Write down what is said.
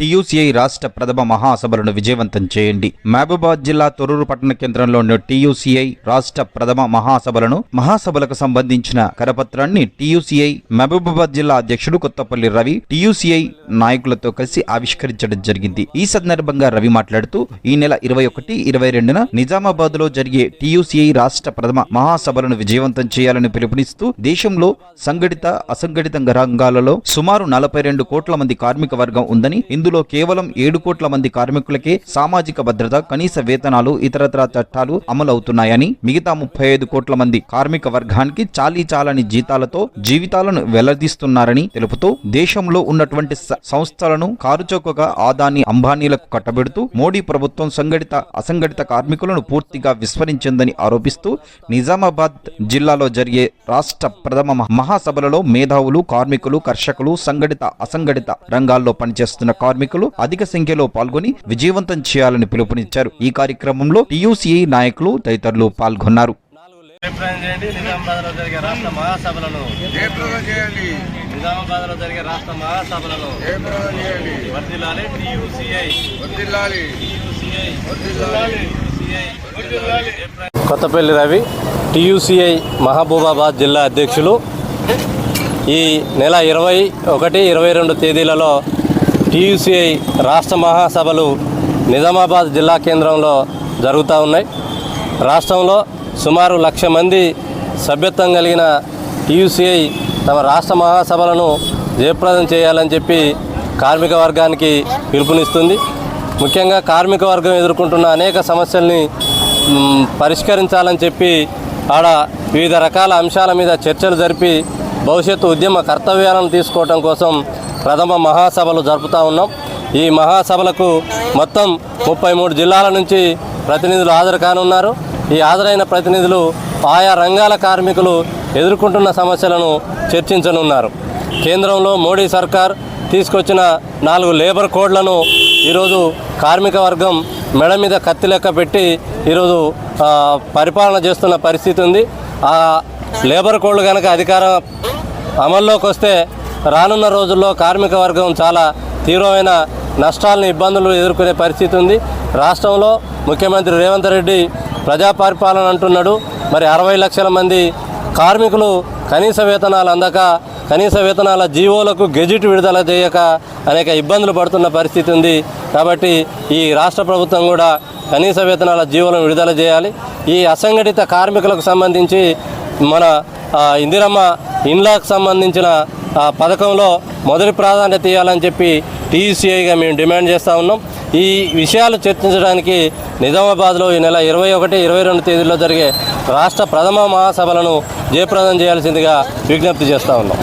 TUCI రాష్ట్ర ప్రథమ మహాసభలను విజయవంతం చేయండి. మహబూబాద్ జిల్లా తొరూరు పట్టణ కేంద్రంలోని టీయూసీఐ రాష్ట్ర ప్రథమ మహాసభలను మహాసభలకు సంబంధించిన కరపత్రాన్ని టీయూసీఐ మహబూబాబాద్ జిల్లా అధ్యక్షుడు కొత్తపల్లి రవి టీయూసీఐ నాయకులతో కలిసి ఆవిష్కరించడం జరిగింది. ఈ సందర్భంగా రవి మాట్లాడుతూ ఈ నెల ఇరవై ఒకటి ఇరవై రెండున నిజామాబాద్లో జరిగే టీయూసీఐ రాష్ట్ర ప్రథమ మహాసభలను విజయవంతం చేయాలని పిలుపునిస్తూ దేశంలో సంఘటిత అసంఘటిత రంగాలలో సుమారు నలభై రెండు కోట్ల మంది కార్మిక వర్గం ఉందని ఇందులో కేవలం ఏడు కోట్ల మంది కార్మికులకే సామాజిక భద్రత కనీస వేతనాలు ఇతరత్ర చట్టాలు అమలవుతున్నాయని మిగతా ముప్పై ఐదు కోట్ల మంది కార్మిక వర్గానికి చాలీ చాలని జీతాలతో జీవితాలను వెల్లదీస్తున్నారని తెలుపుతూ దేశంలో ఉన్నటువంటి సంస్థలను కారుచౌకగా ఆదాని అంబానీలకు కట్టబెడుతూ మోడీ ప్రభుత్వం సంఘటిత అసంఘటిత కార్మికులను పూర్తిగా విస్మరించిందని ఆరోపిస్తూ నిజామాబాద్ జిల్లాలో జరిగే రాష్ట్ర ప్రథమ మహాసభలలో మేధావులు కార్మికులు కర్షకులు సంఘటిత అసంఘటిత రంగాల్లో పనిచేస్తున్న కార్మికులు అధిక సంఖ్యలో పాల్గొని విజయవంతం చేయాలని పిలుపునిచ్చారు. ఈ కార్యక్రమంలో టీయూసీఐ నాయకులు తదితరులు పాల్గొన్నారు. అభిప్రాయం చేయండి. నిజామాబాద్లో జరిగే రాష్ట్ర మహాసభలను జయప్రదం చేయండి? నిజామాబాద్లో జరిగే రాష్ట్ర మహాసభలను జయప్రదం చేయండి? వర్దిల్లాలి. టీయూసీఐ. వర్దిల్లాలి. టీయూసీఐ. వర్దిల్లాలి. కొత్తపల్లి రవి టీయూసీఐ మహబూబాబాద్ జిల్లా అధ్యక్షులు. ఈ నెల ఇరవై ఒకటి ఇరవై రెండు తేదీలలో టీయూసీఐ రాష్ట్ర మహాసభలు నిజామాబాద్ జిల్లా కేంద్రంలో జరుగుతూ ఉన్నాయి. రాష్ట్రంలో సుమారు లక్ష మంది సభ్యత్వం కలిగిన టీయూసీఐ తమ రాష్ట్ర మహాసభలను జయప్రదం చేయాలని చెప్పి కార్మిక వర్గానికి పిలుపునిస్తుంది. ముఖ్యంగా కార్మిక వర్గం ఎదుర్కొంటున్న అనేక సమస్యల్ని పరిష్కరించాలని చెప్పి ఆడ వివిధ రకాల అంశాల మీద చర్చలు జరిపి భవిష్యత్తు ఉద్యమ కర్తవ్యాలను తీసుకోవడం కోసం ప్రథమ మహాసభలు జరుపుతూ ఉన్నాం. ఈ మహాసభలకు మొత్తం ముప్పై మూడు జిల్లాల నుంచి ప్రతినిధులు హాజరు కానున్నారు. ఈ హాజరైన ప్రతినిధులు ఆయా రంగాల కార్మికులు ఎదుర్కొంటున్న సమస్యలను చర్చించనున్నారు. కేంద్రంలో మోడీ సర్కార్ తీసుకొచ్చిన నాలుగు లేబర్ కోడ్లను ఈరోజు కార్మిక వర్గం మెడ మీద కత్తి లెక్క పెట్టి ఈరోజు పరిపాలన చేస్తున్న పరిస్థితి ఉంది. ఆ లేబర్ కోడ్లు కనుక అధికారం అమల్లోకి వస్తే రానున్న రోజుల్లో కార్మిక వర్గం చాలా తీవ్రమైన నష్టాలను ఇబ్బందులు ఎదుర్కొనే పరిస్థితి ఉంది. రాష్ట్రంలో ముఖ్యమంత్రి రేవంత్ రెడ్డి ప్రజా పరిపాలన అంటున్నాడు. మరి అరవై లక్షల మంది కార్మికులు కనీస వేతనాలు అందక కనీస వేతనాల జీవోలకు గెజిట్ విడుదల చేయక అనేక ఇబ్బందులు పడుతున్న పరిస్థితి ఉంది. కాబట్టి ఈ రాష్ట్ర ప్రభుత్వం కూడా కనీస వేతనాల జీవోలను విడుదల చేయాలి. ఈ అసంఘటిత కార్మికులకు సంబంధించి మన ఇందిరమ్మ ఇండ్లకు సంబంధించిన పథకంలో మొదటి ప్రాధాన్యత ఇవ్వాలని చెప్పి టీసీఐగా మేము డిమాండ్ చేస్తూ ఉన్నాం. ఈ విషయాలు చర్చించడానికి నిజామాబాద్లో ఈ నెల ఇరవై ఒకటి ఇరవై రెండు తేదీల్లో జరిగే రాష్ట్ర ప్రథమ మహాసభలను జయప్రదం చేయాల్సిందిగా విజ్ఞప్తి చేస్తూ ఉన్నాం.